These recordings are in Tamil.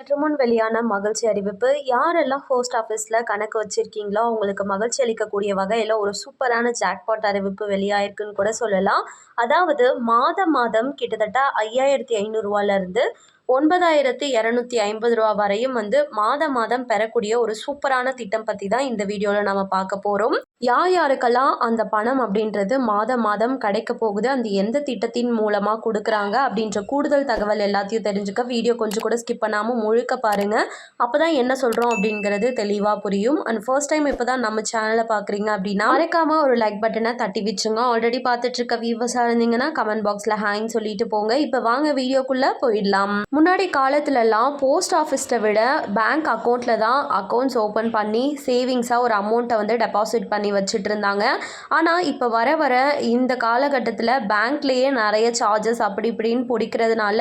சற்று முன் வெளியான மகிழ்ச்சி அறிவிப்பு யாரெல்லாம் போஸ்ட் ஆஃபீஸில் கணக்கு வச்சுருக்கீங்களோ அவங்களுக்கு மகிழ்ச்சி அளிக்கக்கூடிய வகையில் ஒரு சூப்பரான ஜாக்பாட் அறிவிப்பு வெளியாயிருக்குன்னு கூட சொல்லலாம். அதாவது மாதம் மாதம் கிட்டத்தட்ட ஐயாயிரத்தி ஐநூறுரூவாலேருந்து ஒன்பதாயிரத்தி இரநூத்தி ஐம்பது ரூபா வரையும் வந்து மாதம் மாதம் பெறக்கூடிய ஒரு சூப்பரான திட்டம் பற்றி தான் இந்த வீடியோவில் நம்ம பார்க்க போகிறோம் யார் யாருக்கெல்லாம் அந்த பணம் அப்படின்றது மாதம் மாதம் கிடைக்க போகுது அந்த எந்த திட்டத்தின் மூலமாக கொடுக்குறாங்க அப்படின்ற கூடுதல் தகவல் எல்லாத்தையும் தெரிஞ்சுக்க வீடியோ கொஞ்சம் கூட ஸ்கிப் பண்ணாமல் முழுக்க பாருங்கள் அப்போ தான் என்ன சொல்கிறோம் அப்படிங்கிறது தெளிவாக புரியும். அண்ட் ஃபர்ஸ்ட் டைம் இப்போ தான் நம்ம சேனலை பார்க்குறீங்க அப்படின்னா மறக்காமல் ஒரு லைக் பட்டனை தட்டி வச்சுங்க. ஆல்ரெடி பார்த்துட்ருக்க வியூவர்ஸாக இருந்தீங்கன்னா கமெண்ட் பாக்ஸில் ஹேங் சொல்லிட்டு போங்க. இப்போ வாங்க வீடியோக்குள்ளே போயிடலாம். முன்னாடி காலத்துலலாம் போஸ்ட் ஆஃபீஸை விட பேங்க் அக்கௌண்ட்டில் தான் அக்கௌண்ட்ஸ் ஓப்பன் பண்ணி சேவிங்ஸாக ஒரு அமௌண்ட்டை வந்து டெபாசிட் பண்ணி வச்சுட்டு இருந்தாங்க ஆனால் இப்போ வர வர இந்த காலகட்டத்தில் பேங்க்லேயே நிறைய சார்ஜஸ் அப்படி இப்படின்னு பிடிக்கிறதுனால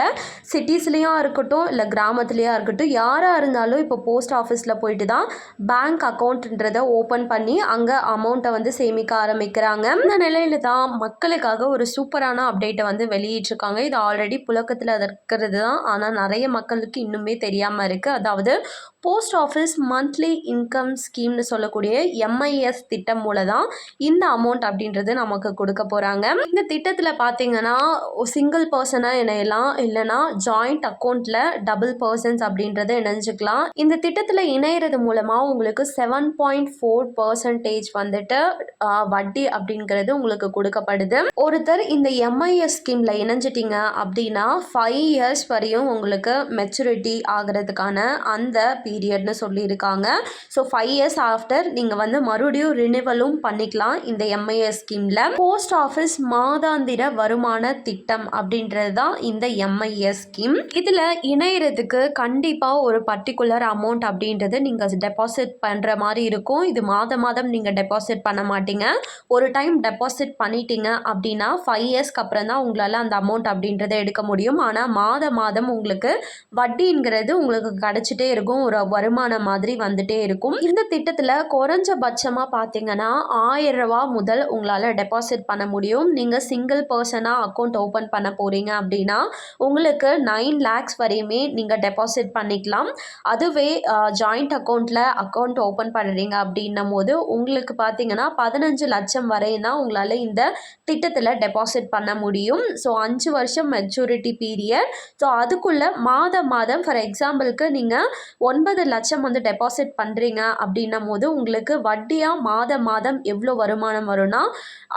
சிட்டிஸ்லேயும் இருக்கட்டும் இல்லை கிராமத்துலேயா இருக்கட்டும் யாராக இருந்தாலும் இப்போ போஸ்ட் ஆஃபீஸில் போயிட்டு தான் பேங்க் அக்கௌண்ட்ன்றதை ஓப்பன் பண்ணி அங்கே அமௌண்ட்டை வந்து சேமிக்க ஆரம்பிக்கிறாங்க. இந்த நிலையில தான் மக்களுக்காக ஒரு சூப்பரான அப்டேட்டை வந்து வெளியிட்டிருக்காங்க இது ஆல்ரெடி புழக்கத்தில் இருக்கிறது தான் ஆனால் நிறைய மக்களுக்கு இன்னுமே தெரியாமல் இருக்குது அதாவது போஸ்ட் ஆஃபீஸ் மந்த்லி இன்கம் ஸ்கீம்னு சொல்லக்கூடிய எம்ஐஎஸ் திட்டம் மூலம் தான் இந்த அமௌண்ட் அப்படின்றது நமக்கு கொடுக்க போகிறாங்க இந்த திட்டத்தில் பார்த்தீங்கன்னா சிங்கிள் பர்சனாக இணையலாம் இல்லைனா ஜாயிண்ட் அக்கௌண்ட்டில் டபுள் பர்சன்ஸ் அப்படின்றத இணைஞ்சுக்கலாம். இந்த திட்டத்தில் இணையிறது மூலமாக உங்களுக்கு செவன் பாயிண்ட் ஃபோர் பர்சன்டேஜ் வந்துட்டு வட்டி அப்படிங்கிறது உங்களுக்கு கொடுக்கப்படுது. ஒருத்தர் இந்த எம்ஐஎஸ் ஸ்கீமில் இணைஞ்சிட்டிங்க அப்படின்னா ஃபைவ் இயர்ஸ் வரையும் உங்களுக்கு மெச்சூரிட்டி ஆகிறதுக்கான அந்த பீரியட்னு சொல்லியிருக்காங்க. ஸோ ஃபைவ் இயர்ஸ் ஆஃப்டர் நீங்கள் வந்து மறுபடியும் ரினிவலும் பண்ணிக்கலாம் இந்த எம்ஐஎஸ் ஸ்கீமில் போஸ்ட் ஆஃபீஸ் மாதாந்திர வருமான திட்டம் அப்படின்றது தான் இந்த எம்ஐஎஸ் ஸ்கீம் இதில் இணையறதுக்கு கண்டிப்பாக ஒரு பர்டிகுலர் அமௌண்ட் அப்படின்றது நீங்கள் டெபாசிட் பண்ணுற மாதிரி இருக்கும். இது மாதம் மாதம் நீங்கள் டெபாசிட் பண்ண மாட்டீங்க. ஒரு டைம் டெபாசிட் பண்ணிட்டீங்க அப்படின்னா ஃபைவ் இயர்ஸ்க்கு அப்புறம் தான் உங்களால் அந்த அமௌண்ட் அப்படின்றத எடுக்க முடியும். ஆனால் மாத மாதம் உங்களுக்கு வட்டிங்கிறது உங்களுக்கு கிடச்சிட்டே இருக்கும். ஒரு வருமானம் மாதிரி வந்துட்டே இருக்கும். இந்த திட்டத்தில் குறைஞ்சபட்சமாக பார்த்தீங்க பார்த்தீங்கன்னா ஆயிரம் ரூபா முதல் உங்களால் டெபாசிட் பண்ண முடியும். நீங்கள் சிங்கிள் பர்சனாக அக்கௌண்ட் ஓப்பன் பண்ண போகிறீங்க அப்படின்னா உங்களுக்கு நைன் லேக்ஸ் வரையுமே நீங்கள் டெபாசிட் பண்ணிக்கலாம். அதுவே ஜாயிண்ட் அக்கௌண்ட்டில் அக்கௌண்ட் ஓப்பன் பண்ணுறீங்க அப்படின்னும் போது உங்களுக்கு பார்த்தீங்கன்னா பதினஞ்சு லட்சம் வரையும் தான் உங்களால் இந்த திட்டத்தில் டெபாசிட் பண்ண முடியும். ஸோ அஞ்சு வருஷம் மெச்சூரிட்டி பீரியட் ஸோ அதுக்குள்ளே மாதம் மாதம் ஃபார் எக்ஸாம்பிளுக்கு நீங்கள் ஒன்பது லட்சம் வந்து டெபாசிட் பண்ணுறீங்க அப்படின்னும் போது உங்களுக்கு வட்டியாக மாதம் மாதம் எவ்வளோ வருமானம் வரும்னா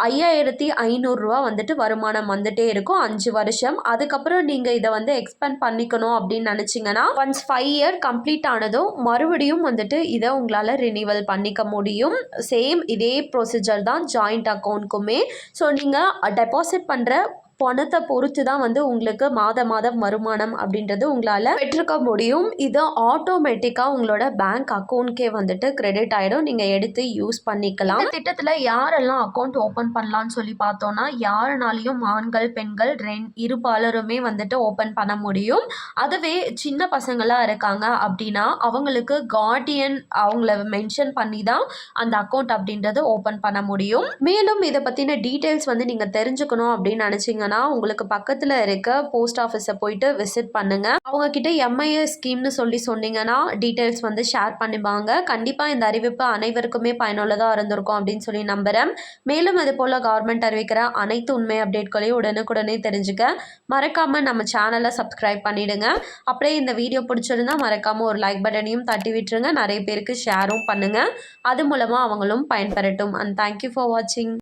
ஐயாயிரத்தி ஐநூறுரூவா வந்துட்டு வருமானம் வந்துட்டே இருக்கும். அஞ்சு வருஷம். அதுக்கப்புறம் நீங்கள் இதை வந்து எக்ஸ்பெண்ட் பண்ணிக்கணும் அப்படின்னு நினச்சிங்கன்னா ஒன்ஸ் ஃபைவ் இயர் கம்ப்ளீட் ஆனதும் மறுபடியும் வந்துட்டு இதை உங்களால் ரினிவல் பண்ணிக்க முடியும். சேம் இதே ப்ரொசீஜர் தான் ஜாயிண்ட் அக்கௌண்ட்க்குமே ஸோ நீங்கள் டெபாசிட் பண்ணுற பணத்தை பொறுத்து தான் வந்து உங்களுக்கு மாத மாதம் வருமானம் அப்படின்றது உங்களால் பெற்றுக்க முடியும். இது ஆட்டோமேட்டிக்காக உங்களோட பேங்க் அக்கௌண்ட்கே வந்துட்டு கிரெடிட் ஆகிடும் நீங்கள் எடுத்து யூஸ் பண்ணிக்கலாம். திட்டத்தில் யாரெல்லாம் அக்கௌண்ட் ஓப்பன் பண்ணலான்னு சொல்லி பார்த்தோன்னா யாருனாலையும் ஆண்கள் பெண்கள் ரெண் இருபாலருமே வந்துட்டு ஓப்பன் பண்ண முடியும். அதுவே சின்ன பசங்களாக இருக்காங்க அப்படின்னா அவங்களுக்கு கார்டியன் அவங்கள மென்ஷன் பண்ணி தான் அந்த அக்கௌண்ட் அப்படின்றது ஓப்பன் பண்ண முடியும். மேலும் இதை பற்றின டீட்டெயில்ஸ் வந்து நீங்கள் தெரிஞ்சுக்கணும் அப்படின்னு நினச்சிங்கன்னா பண்ணணும்னா உங்களுக்கு பக்கத்தில் இருக்க போஸ்ட் ஆஃபீஸை போயிட்டு விசிட் பண்ணுங்கள் அவங்கக்கிட்ட எம்ஐஎஸ் ஸ்கீம்னு சொல்லி சொன்னீங்கன்னா டீட்டெயில்ஸ் வந்து ஷேர் பண்ணிப்பாங்க. கண்டிப்பாக இந்த அறிவிப்பு அனைவருக்குமே பயனுள்ளதாக இருந்திருக்கும் அப்படின்னு சொல்லி நம்புகிறேன் மேலும் அது போல் கவர்மெண்ட் அறிவிக்கிற அனைத்து உண்மை அப்டேட்களையும் உடனுக்குடனே தெரிஞ்சுக்க. மறக்காமல் நம்ம சேனலை சப்ஸ்கிரைப் பண்ணிவிடுங்க அப்படியே இந்த வீடியோ பிடிச்சிருந்தா மறக்காமல் ஒரு லைக் பட்டனையும் தட்டி விட்டுருங்க. நிறைய பேருக்கு ஷேரும் பண்ணுங்கள் அது மூலமாக அவங்களும் பயன்பெறட்டும். அண்ட் தேங்க்யூ ஃபார் வாட்சிங்